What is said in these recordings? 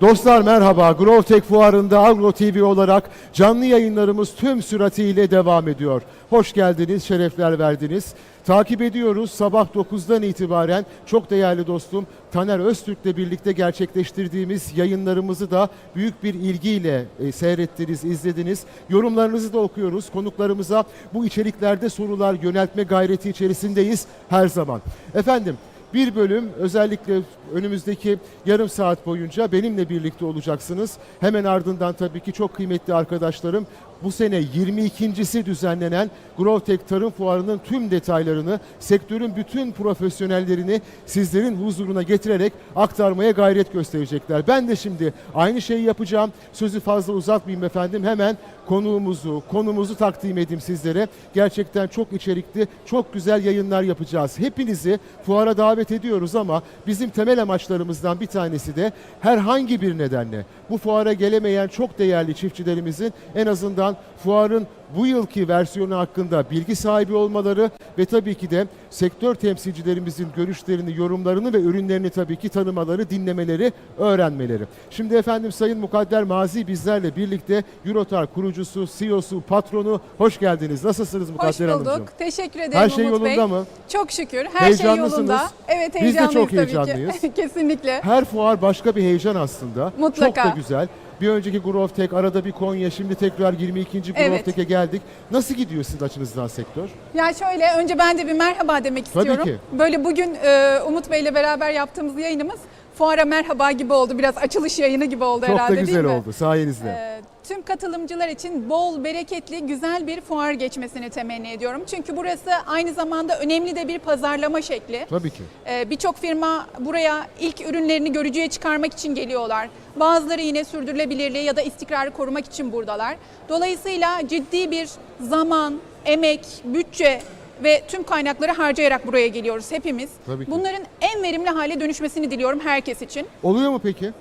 Dostlar merhaba. Growtech fuarında Agro TV olarak canlı yayınlarımız tüm süratiyle devam ediyor. Hoş geldiniz, şerefler verdiniz. Takip ediyoruz sabah 9'dan itibaren çok değerli dostum Taner Öztürk'le birlikte gerçekleştirdiğimiz yayınlarımızı da büyük bir ilgiyle e, seyrettiniz, izlediniz. Yorumlarınızı da okuyoruz. Konuklarımıza bu içeriklerde sorular yöneltme gayreti içerisindeyiz her zaman. Efendim bir bölüm özellikle önümüzdeki yarım saat boyunca benimle birlikte olacaksınız. Hemen ardından tabii ki çok kıymetli arkadaşlarım bu sene 22.si düzenlenen Growtech Tarım Fuarı'nın tüm detaylarını, sektörün bütün profesyonellerini sizlerin huzuruna getirerek aktarmaya gayret gösterecekler. Ben de şimdi aynı şeyi yapacağım. Sözü fazla uzatmayayım efendim. Hemen konuğumuzu, konumuzu takdim edeyim sizlere. Gerçekten çok içerikli, çok güzel yayınlar yapacağız. Hepinizi fuara davet ediyoruz ama bizim temel amaçlarımızdan bir tanesi de herhangi bir nedenle bu fuara gelemeyen çok değerli çiftçilerimizin en azından fuarın bu yılki versiyonu hakkında bilgi sahibi olmaları ve tabii ki de sektör temsilcilerimizin görüşlerini, yorumlarını ve ürünlerini tabii ki tanımaları, dinlemeleri, öğrenmeleri. Şimdi efendim Sayın Mukadder Mazi bizlerle birlikte Eurotar kurucusu, CEO'su, patronu hoş geldiniz. Nasılsınız Hoş Mukadder bulduk. Hanımcığım? Teşekkür ederim Her şey Umut yolunda Bey. mı? Çok şükür. Her şey yolunda. Evet Biz de heyecanlıyız çok heyecanlıyız. Kesinlikle. Her fuar başka bir heyecan aslında. Mutlaka. Çok da güzel. Bir önceki Growtech, arada bir Konya, şimdi tekrar 22. Evet. Growtech'e geldik. Nasıl gidiyor sizin açınızdan sektör? Ya şöyle önce ben de bir merhaba demek Tabii istiyorum. ki. Böyle bugün e, Umut Bey'le beraber yaptığımız yayınımız fuara merhaba gibi oldu. Biraz açılış yayını gibi oldu Çok herhalde da güzel değil mi? oldu sayenizde. E, tüm katılımcılar için bol, bereketli, güzel bir fuar geçmesini temenni ediyorum. Çünkü burası aynı zamanda önemli de bir pazarlama şekli. Tabii ki. Ee, Birçok firma buraya ilk ürünlerini görücüye çıkarmak için geliyorlar. Bazıları yine sürdürülebilirliği ya da istikrarı korumak için buradalar. Dolayısıyla ciddi bir zaman, emek, bütçe ve tüm kaynakları harcayarak buraya geliyoruz hepimiz. Tabii ki. Bunların en verimli hale dönüşmesini diliyorum herkes için. Oluyor mu peki?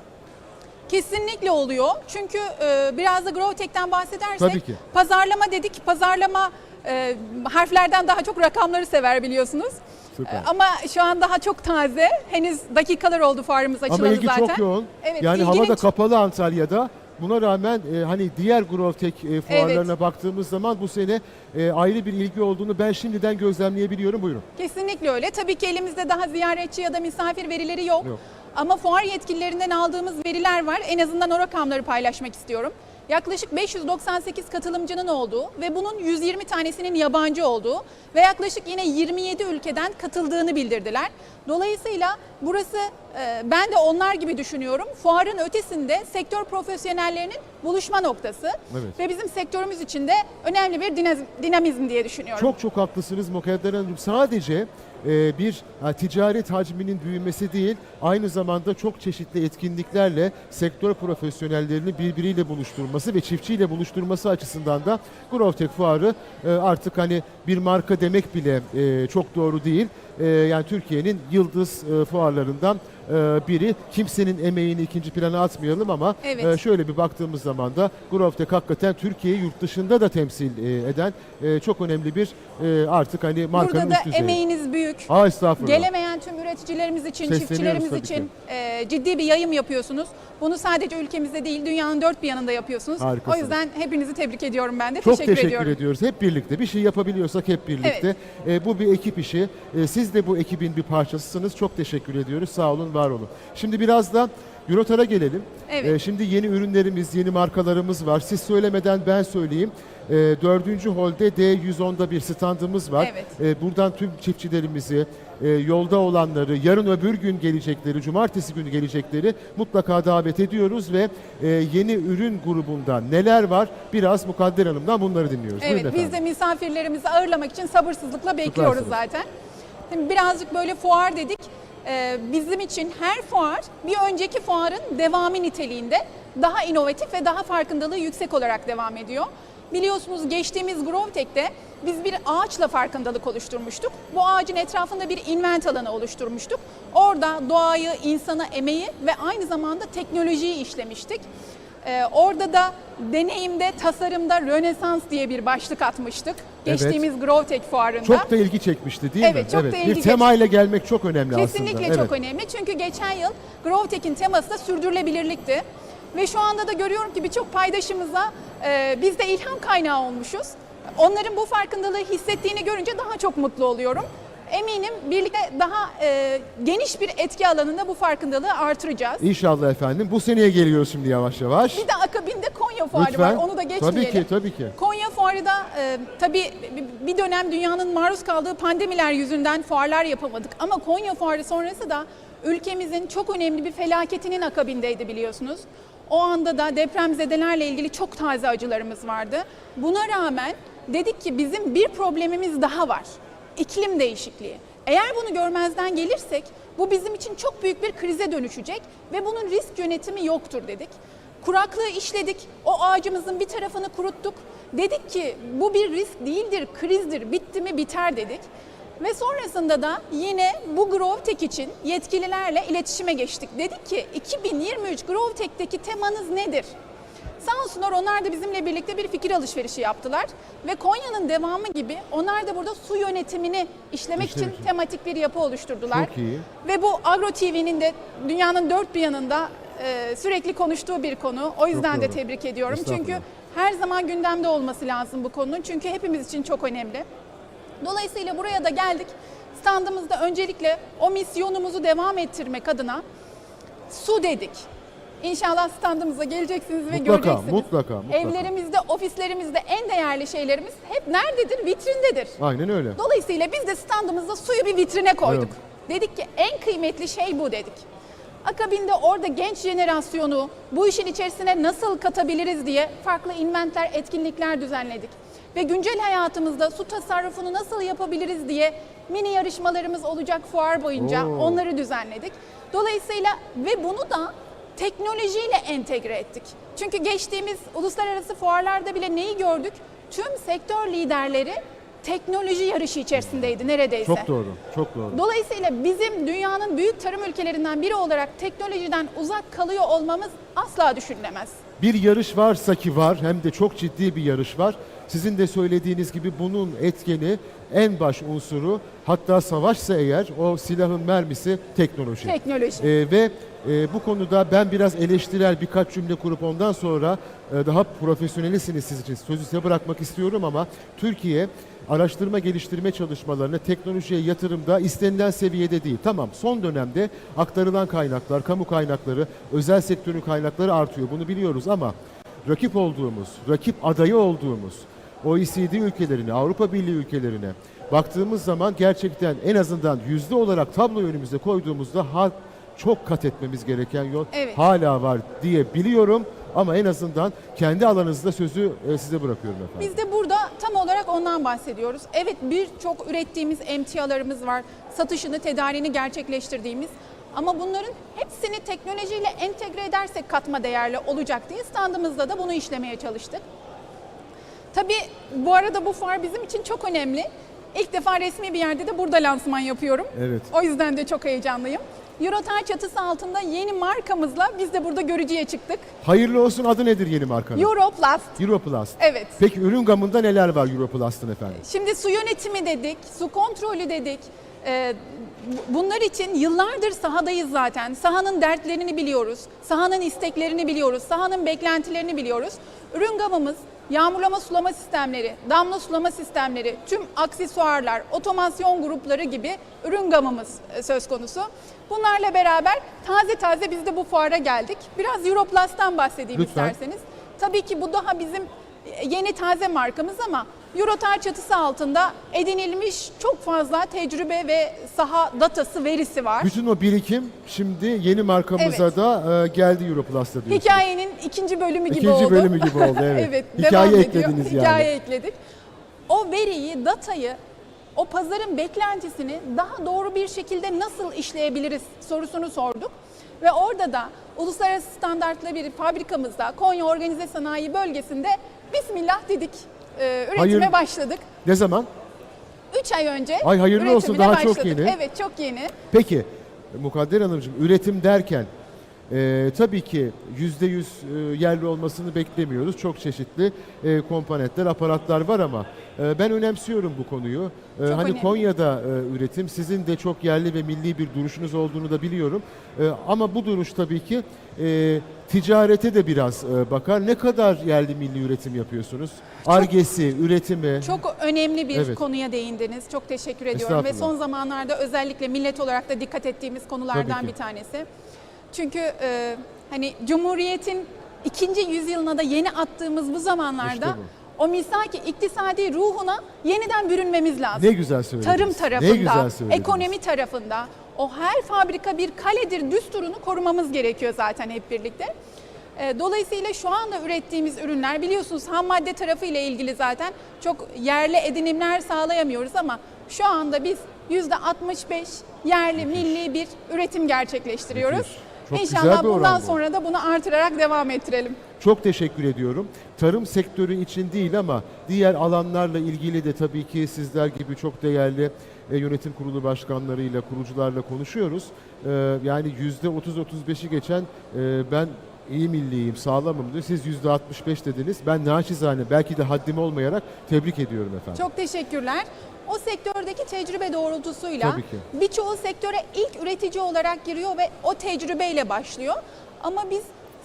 Kesinlikle oluyor. Çünkü e, biraz da Growtech'ten bahsedersek Tabii ki. pazarlama dedik. Pazarlama e, harflerden daha çok rakamları sever biliyorsunuz. Süper. E, Ama şu an daha çok taze. Henüz dakikalar oldu fuarımız açılalı Ama ilgi zaten. çok yoğun. Evet, yani havada ç- kapalı Antalya'da. Buna rağmen e, hani diğer Growtech e, fuarlarına baktığımız zaman bu sene e, ayrı bir ilgi olduğunu ben şimdiden gözlemleyebiliyorum. Buyurun. Kesinlikle öyle. Tabii ki elimizde daha ziyaretçi ya da misafir verileri yok. Yok. Ama fuar yetkililerinden aldığımız veriler var. En azından o rakamları paylaşmak istiyorum. Yaklaşık 598 katılımcının olduğu ve bunun 120 tanesinin yabancı olduğu ve yaklaşık yine 27 ülkeden katıldığını bildirdiler. Dolayısıyla burası e, ben de onlar gibi düşünüyorum. Fuarın ötesinde sektör profesyonellerinin buluşma noktası Evet. ve bizim sektörümüz için de önemli bir dinamizm diye düşünüyorum. Çok çok haklısınız Mukadder Hanım. Sadece e, bir ticaret hacminin büyümesi değil, aynı zamanda çok çeşitli etkinliklerle sektör profesyonellerini birbiriyle buluşturması ve çiftçiyle buluşturması açısından da Growtech Fuarı e, artık hani bir marka demek bile çok doğru değil. E, yani Türkiye'nin yıldız e, fuarlarından biri. Kimsenin emeğini ikinci plana atmayalım ama Evet. e, şöyle bir baktığımız zaman da Growtech hakikaten Türkiye'yi yurt dışında da temsil e, eden e, çok önemli bir artık hani markanın Burada da üst düzeyi. emeğiniz büyük. Aa estağfurullah. Gelemeyen tüm üreticilerimiz için, çiftçilerimiz için e, ciddi bir yayım yapıyorsunuz. Bunu sadece ülkemizde değil, dünyanın dört bir yanında yapıyorsunuz. Harikasınız. O yüzden hepinizi tebrik ediyorum ben de. Çok teşekkür, teşekkür, ediyorum. ediyoruz. Hep birlikte bir şey yapabiliyorsak hep birlikte. E, bu bir ekip işi. E, siz de bu ekibin bir parçasısınız. Çok teşekkür ediyoruz. Sağ olun, var olun. Şimdi biraz da Eurotar'a gelelim. Evet. E, şimdi yeni ürünlerimiz, yeni markalarımız var. Siz söylemeden ben söyleyeyim. E, dördüncü holde D110'da bir standımız var. Evet. E, buradan tüm çiftçilerimizi, e, yolda olanları, yarın öbür gün gelecekleri, cumartesi günü gelecekleri mutlaka davet ediyoruz ve e, yeni ürün grubunda neler var biraz Mukadder Hanım'dan bunları dinliyoruz. Evet, biz de misafirlerimizi ağırlamak için sabırsızlıkla bekliyoruz Süpersiniz. zaten. Şimdi birazcık böyle fuar dedik. Ee, bizim için her fuar bir önceki fuarın devamı niteliğinde daha inovatif ve daha farkındalığı yüksek olarak devam ediyor. Biliyorsunuz geçtiğimiz Growtech'te biz bir ağaçla farkındalık oluşturmuştuk. Bu ağacın etrafında bir invent alanı oluşturmuştuk. Orada doğayı, insana emeği ve aynı zamanda teknolojiyi işlemiştik. Ee, orada da deneyimde, tasarımda Rönesans diye bir başlık atmıştık. Geçtiğimiz GrowTech fuarında. Çok da ilgi çekmişti değil mi? Evet, çok da ilgi Bir temayla gelmek çok önemli Kesinlikle aslında. çok önemli. Çünkü geçen yıl GrowTech'in teması da sürdürülebilirlikti. Ve şu anda da görüyorum ki birçok paydaşımıza e, biz de ilham kaynağı olmuşuz. Onların bu farkındalığı hissettiğini görünce daha çok mutlu oluyorum. Eminim birlikte daha e, geniş bir etki alanında bu farkındalığı artıracağız. İnşallah efendim. Bu seneye geliyoruz şimdi yavaş yavaş. Bir de akabinde Konya Fuarı Lütfen. var. Onu da geçmeyelim. Tabii ki, tabii ki. Konya Fuarı da e, tabii bir dönem dünyanın maruz kaldığı pandemiler yüzünden fuarlar yapamadık. Ama Konya Fuarı sonrası da ülkemizin çok önemli bir felaketinin akabindeydi biliyorsunuz. O anda da depremzedelerle ilgili çok taze acılarımız vardı. Buna rağmen dedik ki bizim bir problemimiz daha var. İklim değişikliği. Eğer bunu görmezden gelirsek bu bizim için çok büyük bir krize dönüşecek ve bunun risk yönetimi yoktur dedik. Kuraklığı işledik. O ağacımızın bir tarafını kuruttuk. Dedik ki bu bir risk değildir, krizdir, bitti mi biter dedik. Ve sonrasında da yine bu GrowTech için yetkililerle iletişime geçtik. Dedik ki 2023 GrowTech'teki temanız nedir? Sağ olsunlar onlar da bizimle birlikte bir fikir alışverişi yaptılar. Ve Konya'nın devamı gibi onlar da burada su yönetimini işlemek İşlemek için için. tematik bir yapı oluşturdular. Çok iyi. Ve bu Agro TV'nin de dünyanın dört bir yanında e, sürekli konuştuğu bir konu. O yüzden de doğru. tebrik ediyorum. Çünkü Estağfurullah. her zaman gündemde olması lazım bu konunun. Çünkü hepimiz için çok önemli. Dolayısıyla buraya da geldik. Standımızda öncelikle o misyonumuzu devam ettirmek adına su dedik. İnşallah standımıza geleceksiniz ve Mutlaka, göreceksiniz. mutlaka, mutlaka. Evlerimizde, ofislerimizde en değerli şeylerimiz hep nerededir? Vitrindedir. Aynen öyle. Dolayısıyla biz de standımızda suyu bir vitrine koyduk. Dedik ki en kıymetli şey bu dedik. Akabinde orada genç jenerasyonu bu işin içerisine nasıl katabiliriz diye farklı inventler, etkinlikler düzenledik. Ve güncel hayatımızda su tasarrufunu nasıl yapabiliriz diye mini yarışmalarımız olacak fuar boyunca Oo. onları düzenledik. Dolayısıyla ve bunu da teknolojiyle entegre ettik. Çünkü geçtiğimiz uluslararası fuarlarda bile neyi gördük? Tüm sektör liderleri teknoloji yarışı içerisindeydi neredeyse. Çok doğru, çok doğru. Dolayısıyla bizim dünyanın büyük tarım ülkelerinden biri olarak teknolojiden uzak kalıyor olmamız asla düşünülemez. Bir yarış varsa ki var hem de çok ciddi bir yarış var. Sizin de söylediğiniz gibi bunun etkeni en baş unsuru hatta savaşsa eğer o silahın mermisi teknoloji. Teknoloji. Ee, ve e, bu konuda ben biraz eleştirel birkaç cümle kurup ondan sonra e, daha profesyonelisiniz siz için sözü size bırakmak istiyorum ama Türkiye araştırma geliştirme çalışmalarına teknolojiye yatırımda istenilen seviyede değil. Tamam son dönemde aktarılan kaynaklar, kamu kaynakları, özel sektörün kaynakları artıyor bunu biliyoruz ama rakip olduğumuz, rakip adayı olduğumuz OECD ülkelerine, Avrupa Birliği ülkelerine baktığımız zaman gerçekten en azından yüzde olarak tablo önümüze koyduğumuzda çok kat etmemiz gereken yol Evet. hala var diye biliyorum. Ama en azından kendi alanınızda sözü e, size bırakıyorum efendim. Biz de burada tam olarak ondan bahsediyoruz. Evet birçok ürettiğimiz emtialarımız var. Satışını, tedariğini gerçekleştirdiğimiz. Ama bunların hepsini teknolojiyle entegre edersek katma değerli olacak diye standımızda da bunu işlemeye çalıştık. Tabii bu arada bu fuar bizim için çok önemli. İlk defa resmi bir yerde de burada lansman yapıyorum. Evet. O yüzden de çok heyecanlıyım. Eurotar çatısı altında yeni markamızla biz de burada görücüye çıktık. Hayırlı olsun adı nedir yeni markanın? Europlast. Europlast. Evet. Peki ürün gamında neler var Europlast'ın efendim? Şimdi su yönetimi dedik, su kontrolü dedik. Ee, bu- bunlar için yıllardır sahadayız zaten. Sahanın dertlerini biliyoruz, sahanın isteklerini biliyoruz, sahanın beklentilerini biliyoruz. Ürün gamımız yağmurlama sulama sistemleri, damla sulama sistemleri, tüm aksesuarlar, otomasyon grupları gibi ürün gamımız e, söz konusu. Bunlarla beraber taze taze biz de bu fuara geldik. Biraz Europlast'tan bahsedeyim Lütfen. isterseniz. Tabii ki bu daha bizim yeni taze markamız ama Eurotar çatısı altında edinilmiş çok fazla tecrübe ve saha datası, verisi var. Bütün o birikim şimdi yeni markamıza Evet. da e, geldi Europlast'ta diyorsunuz. Hikayenin ikinci bölümü gibi İkinci oldu. bölümü gibi oldu evet. devam Hikaye ediyor. eklediniz yani. Hikaye ekledik. O veriyi, datayı, o pazarın beklentisini daha doğru bir şekilde nasıl işleyebiliriz sorusunu sorduk. Ve orada da uluslararası standartlı bir fabrikamızda Konya Organize Sanayi Bölgesi'nde Bismillah dedik. Ee, üretime Hayır. başladık. Ne zaman? 3 ay önce Ay hayırlı olsun, üretimine daha çok başladık. yeni. Evet çok yeni. Peki Mukadder Hanımcığım üretim derken Ee, tabii ki %100 e, yerli olmasını beklemiyoruz. Çok çeşitli e, komponentler, aparatlar var ama e, ben önemsiyorum bu konuyu. E, hani önemli. Konya'da e, üretim, sizin de çok yerli ve milli bir duruşunuz olduğunu da biliyorum. E, ama bu duruş tabii ki e, ticarete de biraz e, bakar. Ne kadar yerli milli üretim yapıyorsunuz? Argesi, üretimi. Çok önemli bir Evet. konuya değindiniz. Çok teşekkür ediyorum ve son zamanlarda özellikle millet olarak da dikkat ettiğimiz konulardan bir tanesi. Çünkü e, hani Cumhuriyet'in ikinci yüzyılına da yeni attığımız bu zamanlarda İşte o misaki iktisadi ruhuna yeniden bürünmemiz lazım. Ne güzel söylediniz. Tarım Ne tarafında, güzel söylediniz. ekonomi tarafında o her fabrika bir kaledir düsturunu korumamız gerekiyor zaten hep birlikte. E, Dolayısıyla şu anda ürettiğimiz ürünler biliyorsunuz ham madde tarafı ile ilgili zaten çok yerli edinimler sağlayamıyoruz ama şu anda biz %65 yerli milli bir üretim gerçekleştiriyoruz. Müthiş. Çok İnşallah güzel bir bundan oran bu. sonra da bunu artırarak devam ettirelim. Çok teşekkür ediyorum. Tarım sektörü için değil ama diğer alanlarla ilgili de tabii ki sizler gibi çok değerli e, yönetim kurulu başkanlarıyla, kurucularla konuşuyoruz. E, yani yüzde 30-35'i geçen e, ben iyi milliyim, sağlamım diyor. Siz yüzde 65 dediniz. Ben naçizane belki de haddim olmayarak tebrik ediyorum efendim. Çok teşekkürler. O sektördeki tecrübe doğrultusuyla Tabii ki. birçoğu sektöre ilk üretici olarak giriyor ve o tecrübeyle başlıyor. Ama biz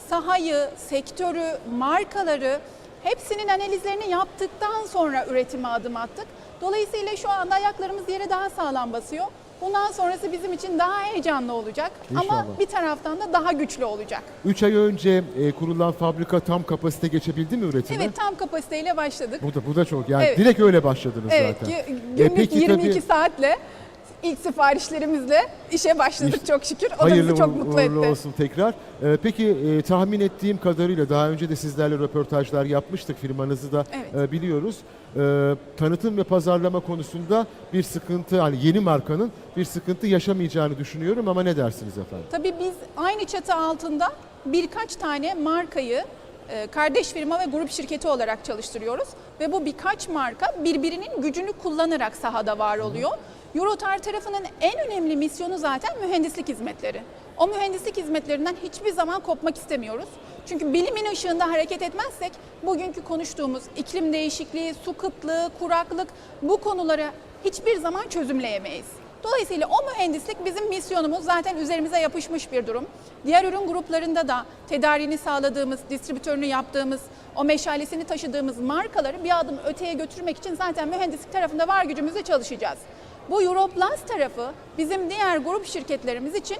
sahayı, sektörü, markaları hepsinin analizlerini yaptıktan sonra üretime adım attık. Dolayısıyla şu anda ayaklarımız yere daha sağlam basıyor. Bundan sonrası bizim için daha heyecanlı olacak ama İnşallah. bir taraftan da daha güçlü olacak. 3 ay önce e, kurulan fabrika tam kapasite geçebildi mi üretime? Evet tam kapasiteyle başladık. Bu da, bu da çok yani Evet. direkt öyle başladınız Evet, zaten. gü- E, günlük peki 22 tabii- saatle ilk siparişlerimizle işe başladık çok şükür. O da Hayırlı bizi çok mutlu etti. olsun tekrar. Ee, peki e, tahmin ettiğim kadarıyla daha önce de sizlerle röportajlar yapmıştık. Firmanızı da Evet. e, biliyoruz. Ee, tanıtım ve pazarlama konusunda bir sıkıntı, hani yeni markanın bir sıkıntı yaşamayacağını düşünüyorum ama ne dersiniz efendim? Tabii biz aynı çatı altında birkaç tane markayı e, kardeş firma ve grup şirketi olarak çalıştırıyoruz. Ve bu birkaç marka birbirinin gücünü kullanarak sahada var oluyor. Eurotar tarafının en önemli misyonu zaten mühendislik hizmetleri. O mühendislik hizmetlerinden hiçbir zaman kopmak istemiyoruz. Çünkü bilimin ışığında hareket etmezsek bugünkü konuştuğumuz iklim değişikliği, su kıtlığı, kuraklık bu konuları hiçbir zaman çözümleyemeyiz. Dolayısıyla o mühendislik bizim misyonumuz zaten üzerimize yapışmış bir durum. Diğer ürün gruplarında da tedarini sağladığımız, distribütörünü yaptığımız, o meşalesini taşıdığımız markaları bir adım öteye götürmek için zaten mühendislik tarafında var gücümüzle çalışacağız. Bu Europlus tarafı bizim diğer grup şirketlerimiz için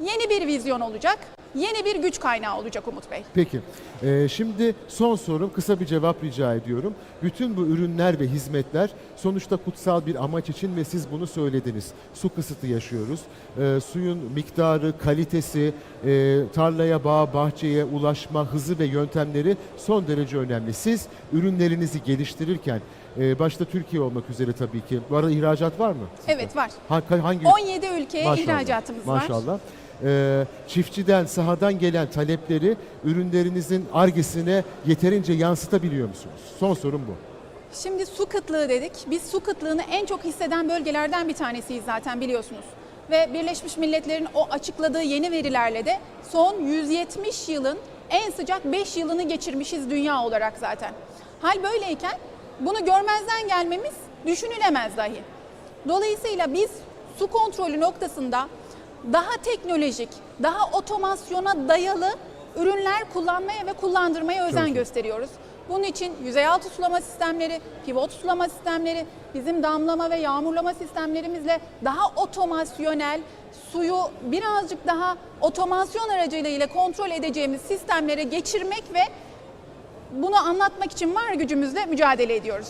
yeni bir vizyon olacak, yeni bir güç kaynağı olacak Umut Bey. Peki. Ee, şimdi son sorum kısa bir cevap rica ediyorum. Bütün bu ürünler ve hizmetler sonuçta kutsal bir amaç için ve siz bunu söylediniz. Su kısıtı yaşıyoruz. Ee, suyun miktarı, kalitesi, e, tarlaya, bağa, bahçeye ulaşma hızı ve yöntemleri son derece önemli. Siz ürünlerinizi geliştirirken e, başta Türkiye olmak üzere tabii ki. Bu arada ihracat var mı? sizde? Evet var. Ha- hangi 17 ülkeye Maşallah, ihracatımız var. Maşallah. Ee, çiftçiden, sahadan gelen talepleri ürünlerinizin argesine yeterince yansıtabiliyor musunuz? Son sorum bu. Şimdi su kıtlığı dedik. Biz su kıtlığını en çok hisseden bölgelerden bir tanesiyiz zaten biliyorsunuz. Ve Birleşmiş Milletler'in o açıkladığı yeni verilerle de son 170 yılın en sıcak 5 yılını geçirmişiz dünya olarak zaten. Hal böyleyken bunu görmezden gelmemiz düşünülemez dahi. Dolayısıyla biz su kontrolü noktasında daha teknolojik, daha otomasyona dayalı ürünler kullanmaya ve kullandırmaya özen iyi. gösteriyoruz. Bunun için yüzeyaltı sulama sistemleri, pivot sulama sistemleri, bizim damlama ve yağmurlama sistemlerimizle daha otomasyonel, suyu birazcık daha otomasyon aracılığıyla ile kontrol edeceğimiz sistemlere geçirmek ve bunu anlatmak için var gücümüzle mücadele ediyoruz.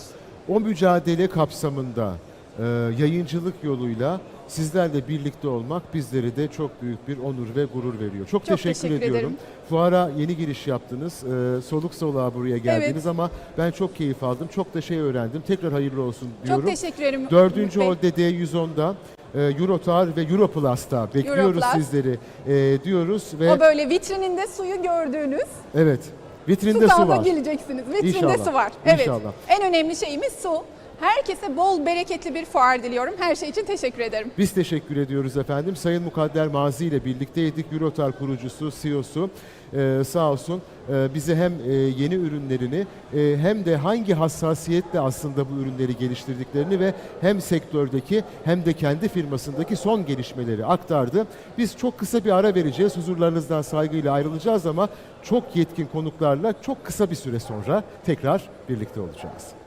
O mücadele kapsamında e, yayıncılık yoluyla sizlerle birlikte olmak bizleri de çok büyük bir onur ve gurur veriyor. Çok, teşekkür, teşekkür ediyorum. ederim. Fuara yeni giriş yaptınız. E, soluk soluğa buraya geldiniz Evet. ama ben çok keyif aldım. Çok da şey öğrendim. Tekrar hayırlı olsun diyorum. Çok teşekkür ederim. Dördüncü. ODD 110'da e, Eurotar ve Europlus'ta bekliyoruz Europlus. sizleri e, diyoruz ve O böyle vitrininde suyu gördüğünüz evet vitrinde su su var. geleceksiniz. Vitrinde İnşallah, su var. Evet. inşallah. En önemli şeyimiz su. Herkese bol bereketli bir fuar diliyorum. Her şey için teşekkür ederim. Biz teşekkür ediyoruz efendim. Sayın Mukadder Mazi ile birlikteydik. Eurotar kurucusu, CEO'su ee, sağ olsun e, bize hem e, yeni ürünlerini e, hem de hangi hassasiyetle aslında bu ürünleri geliştirdiklerini ve hem sektördeki hem de kendi firmasındaki son gelişmeleri aktardı. Biz çok kısa bir ara vereceğiz. Huzurlarınızdan saygıyla ayrılacağız ama çok yetkin konuklarla çok kısa bir süre sonra tekrar birlikte olacağız.